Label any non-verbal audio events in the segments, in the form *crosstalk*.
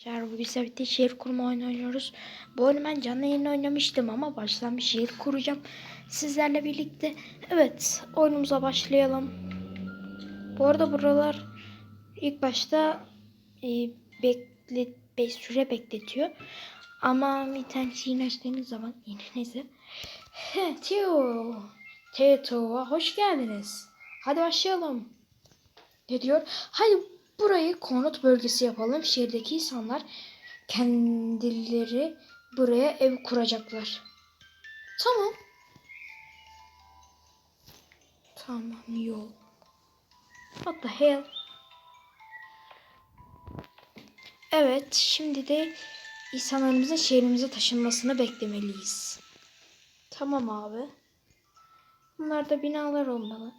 Arkadaşlar bugün birlikte şehir kurma oyunu oynuyoruz. Bu oyunu ben canlı yayın oynamıştım ama baştan bir şehir kuracağım. Sizlerle birlikte. Evet oyunumuza başlayalım. Bu arada buralar ilk başta e, bekle, be, süre bekletiyor. Ama internet yayın açtığınız zaman yine neyse. Teo. Teo hoş geldiniz. Hadi başlayalım. Ne diyor? Hadi burayı konut bölgesi yapalım. Şehirdeki insanlar kendileri buraya ev kuracaklar. Tamam. Tamam yol. What the hell? Evet, şimdi de insanlarımızın şehrimize taşınmasını beklemeliyiz. Tamam abi. Bunlar da binalar olmalı.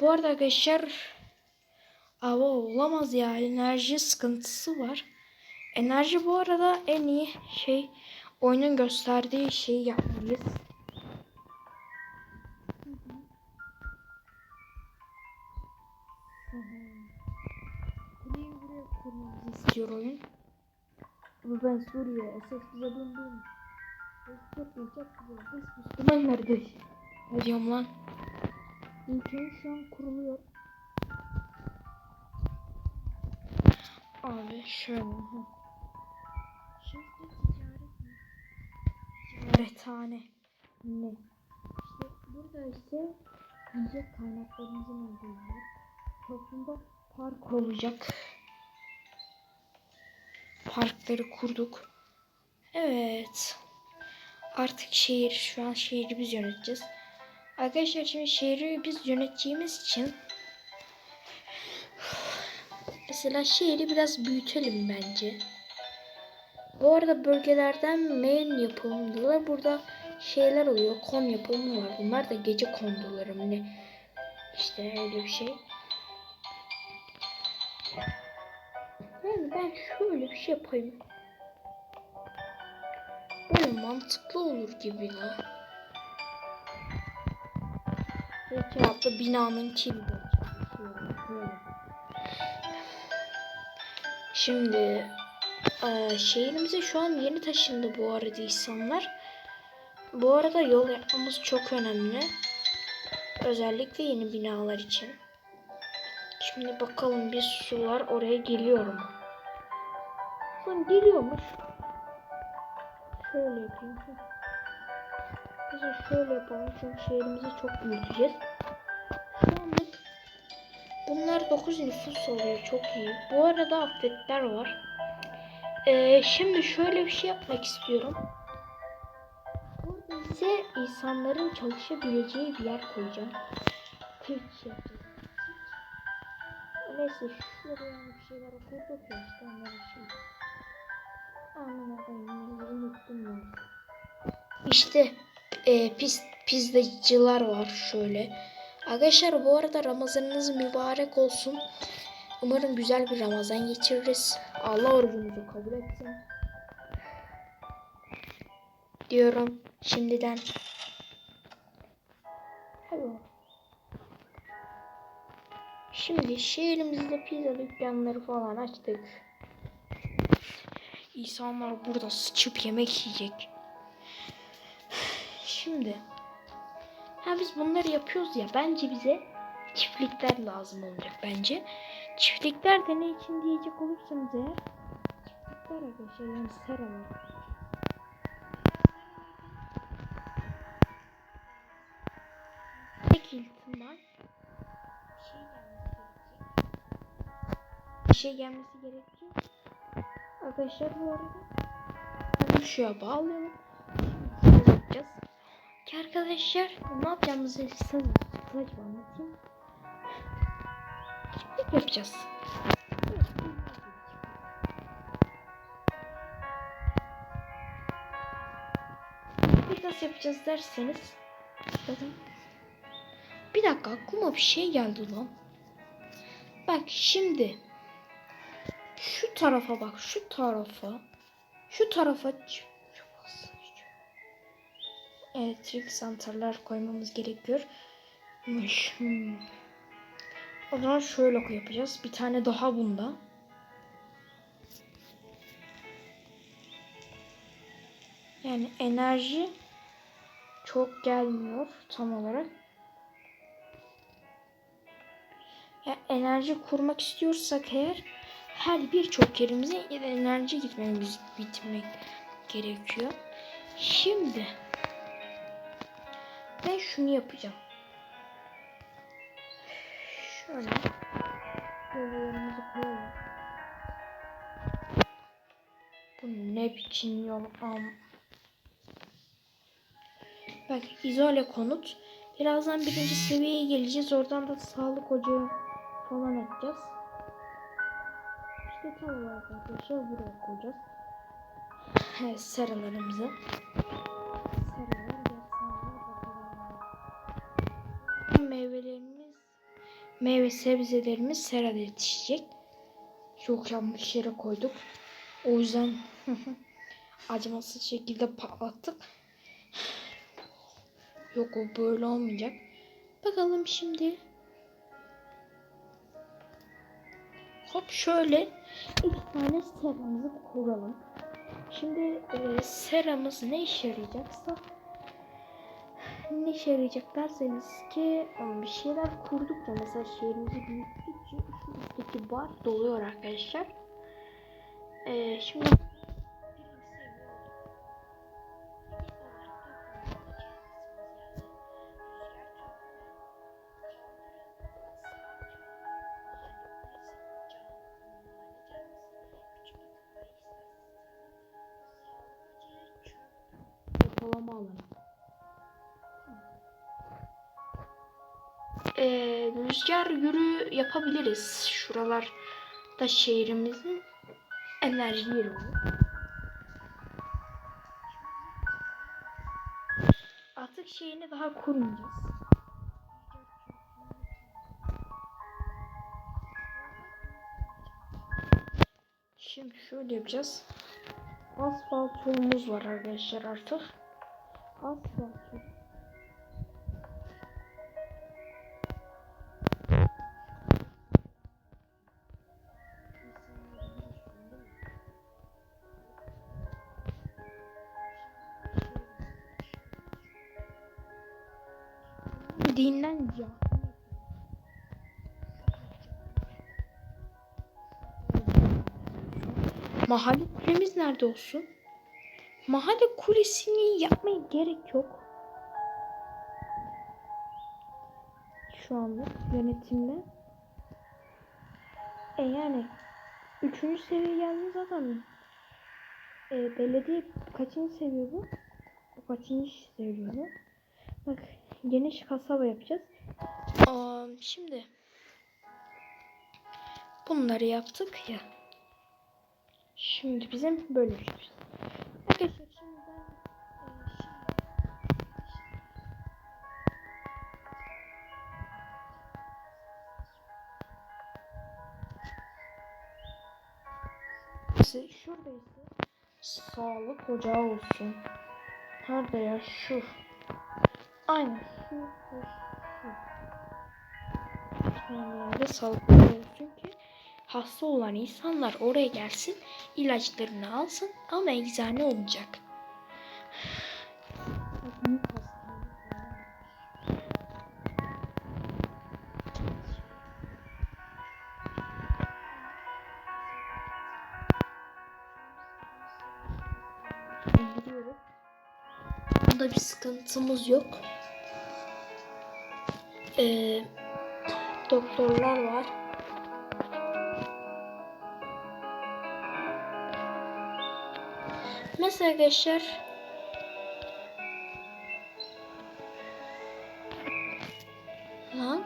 Bu arada arkadaşlar Ama olamaz ya. Enerji sıkıntısı var. Enerji bu arada en iyi şey oyunun gösterdiği şeyi yapmalıyız. Kuleyi buraya kurmamızı istiyor oyun. Ama ben Suriye, esas bize döndüm. İyi, çok güzel. Biz Müslüman nerede? Ne diyorum lan? Ülkenin şu an kuruluyor. Abi şöyle. Şimdi ticaret mi? Ticarethane. Ne? İşte burada ise yiyecek kaynaklarımızın olduğu yer. Toplumda park olacak. Parkları kurduk. Evet. Artık şehir, şu an şehri biz yöneteceğiz. Arkadaşlar şimdi şehri biz yöneteceğimiz için Mesela şehri biraz büyütelim bence. Bu arada bölgelerden main yapımında burada şeyler oluyor. Kon yapımı var. Bunlar da gece konduları mı ne? İşte öyle bir şey. Yani ben şöyle bir şey yapayım. Böyle mantıklı olur gibi. Peki hatta binanın kilidi açalım. Şimdi eee, şehrimize şu an yeni taşındı bu arada insanlar. Bu arada yol yapmamız çok önemli. Özellikle yeni binalar için. Şimdi bakalım bir sular oraya geliyor mu? Lan geliyormuş. Şöyle yapayım. Mesela şöyle yapalım çünkü şehrimizi çok büyüteceğiz. Bunlar 9 nüfus oluyor. Çok iyi. Bu arada atletler var. Ee, şimdi şöyle bir şey yapmak istiyorum. Burada ise insanların çalışabileceği bir yer koyacağım. Twitch yapacağız. Neyse şuraya bir şeyler okurduk ya işte onları şey. Aman Allah'ım unuttum ya. İşte e, pis, pizzacılar var şöyle. Arkadaşlar bu arada Ramazanınız mübarek olsun. Umarım güzel bir Ramazan geçiririz. Allah orucumuzu kabul etsin. Diyorum şimdiden. Hello. Şimdi şehrimizde pizza dükkanları falan açtık. İnsanlar burada sıçıp yemek yiyecek. *sighs* Şimdi Ha biz bunları yapıyoruz ya bence bize çiftlikler lazım olacak bence. Çiftlikler de ne için diyecek olursanız eğer çiftlikler arkadaşlar yani seralar. Tek ihtimal bir şey gelmesi gerekecek. Bir şey. Arkadaşlar bu arada şuraya bağlayalım. Şimdi yapacağız ki arkadaşlar ne yapacağımızı size kısaca anlatayım. Çiftlik yapacağız. Çiftlik nasıl yapacağız derseniz bakın. Bir dakika aklıma bir şey geldi lan. Bak şimdi şu tarafa bak şu tarafa şu tarafa elektrik santrallar koymamız gerekiyor. Hmm. O zaman şöyle yapacağız. Bir tane daha bunda. Yani enerji çok gelmiyor tam olarak. Ya enerji kurmak istiyorsak eğer her birçok yerimize enerji gitmemiz bitmek gerekiyor. Şimdi ben şunu yapacağım. Şöyle yerimizi koyalım. Bu ne biçim yol am. Bak izole konut. Birazdan birinci seviyeye geleceğiz. Oradan da sağlık ocağı falan edeceğiz. İşte tam olarak arkadaşlar buraya koyacağız. Evet. Meyve sebzelerimiz serada yetişecek. Çok yanlış yere koyduk. O yüzden *laughs* acımasız şekilde patlattık. Yok o böyle olmayacak. Bakalım şimdi. Hop şöyle ilk tane seramızı kuralım. Şimdi e, seramız ne işe yarayacaksa ne işe yarayacak derseniz ki um, bir şeyler kurdukça mesela şehrimizi büyüttükçe şu üstteki bar doluyor arkadaşlar. E, şimdi depolama alanı. Ee, rüzgar yürü yapabiliriz. Şuralar da şehrimizin enerji yeri. Artık şeyini daha kurmayacağız. Şimdi şöyle yapacağız. Asfalt yolumuz var arkadaşlar artık. Asfalt yolu. Dinlen ya. Mahalle kulemiz nerede olsun? Mahalle kulesini yapmaya gerek yok. Şu anda yönetimde. E yani üçüncü seviye geldi zaten. E, belediye kaçıncı seviye bu? Bu kaçıncı seviye bu? Bak geniş kasaba yapacağız. Aa, şimdi bunları yaptık ya. Şimdi bizim böyle bir şey. Arkadaşlar şimdi ben e, şurada ise sağlık ocağı olsun. Nerede ya şu? Aynen şu, şu, şu. Yani yerde sağlık ocağı olsun ki hasta olan insanlar oraya gelsin, ilaçlarını alsın ama eczane olacak. Bunda bir sıkıntımız yok. Ee, doktorlar var. Mesela arkadaşlar lan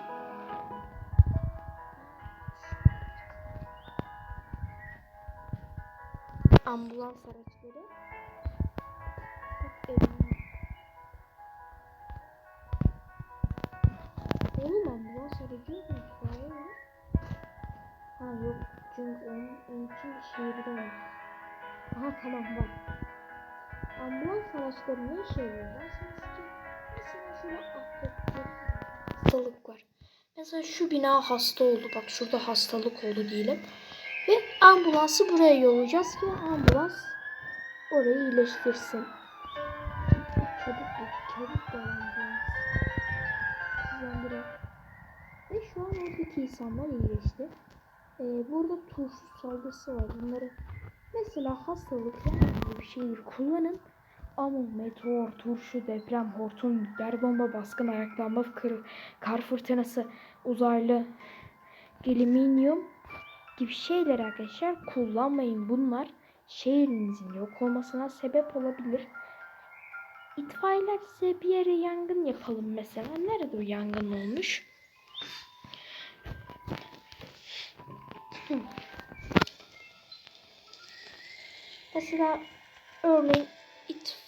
ambulans araçları için şehirde olmuş. Aha tamam bak. Ambulans araçları ne işe yarıyor derseniz ki mesela şöyle atlatıcı hastalık var. Mesela şu bina hasta oldu. Bak şurada hastalık oldu diyelim. Ve ambulansı buraya yollayacağız ki ambulans orayı iyileştirsin. çabuk çabuk davranacağız. Hızlandıralım. Ve şu an oradaki insanlar iyileşti. Ee, burada turşu salgısı var. Bunları mesela hastalık herhangi bir şehir kullanın. Ama meteor, turşu, deprem, hortum, der bomba, baskın, ayaklanma, kır, kar fırtınası, uzaylı, geliminyum gibi şeyler arkadaşlar kullanmayın. Bunlar şehrinizin yok olmasına sebep olabilir. İtfaiyeler size bir yere yangın yapalım mesela. Nerede o yangın olmuş? Mesela örneğin it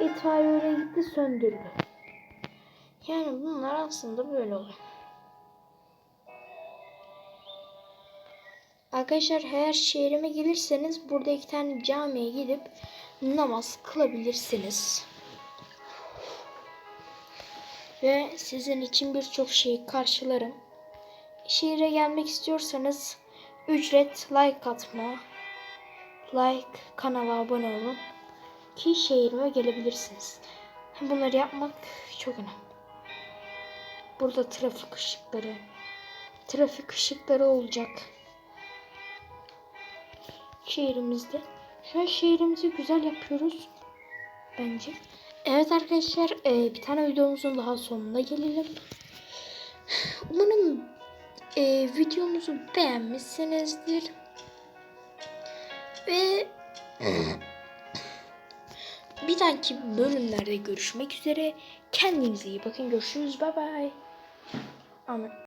İtfaiye oraya gitti söndürdü. Yani bunlar aslında böyle oluyor. Arkadaşlar eğer şehrime gelirseniz burada iki tane camiye gidip namaz kılabilirsiniz. Ve sizin için birçok şeyi karşılarım. Şehire gelmek istiyorsanız ücret like atma, like kanala abone olun ki şehrime gelebilirsiniz. Bunları yapmak çok önemli. Burada trafik ışıkları, trafik ışıkları olacak şehrimizde. Şu an şehrimizi güzel yapıyoruz bence. Evet arkadaşlar e, bir tane videomuzun daha sonuna gelelim. Umarım e, videomuzu beğenmişsinizdir. Ve *laughs* bir dahaki bölümlerde görüşmek üzere. Kendinize iyi bakın. Görüşürüz. Bay bay. Amin.